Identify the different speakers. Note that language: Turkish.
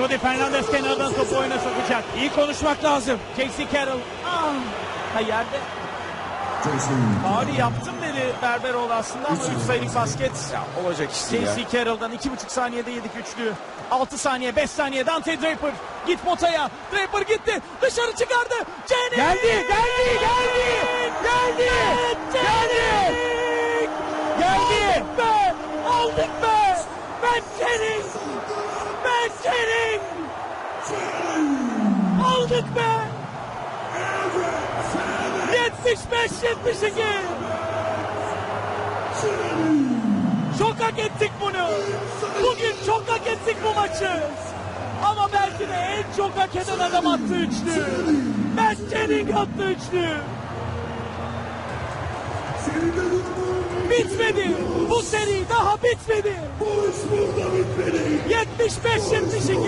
Speaker 1: Rudy Fernandez kenardan topu oyuna sokacak. İyi konuşmak lazım. Casey Carroll. Ah, ha yerde. Faali yaptım dedi Berberoğlu aslında ama 3 sayılık basket.
Speaker 2: Olacak işte ya.
Speaker 1: Casey Carroll'dan 2,5 saniyede yedik üçlü. 6 saniye 5 saniye Dante Draper. Git potaya. Draper gitti. Dışarı çıkardı. Jennings.
Speaker 3: Geldi, geldi, geldi, geldi, geldi, geldi.
Speaker 1: Be! Aldık be! Ben Jennings! Jennings! Aldık be! 75-72! Çok hak ettik bunu. Bugün çok hak ettik bu maçı. Ama belki de en çok hak eden adam attı üçlü. Ben Jennings attı üçlü. Bitmedi. Bu seri daha bitmedi. 75-72.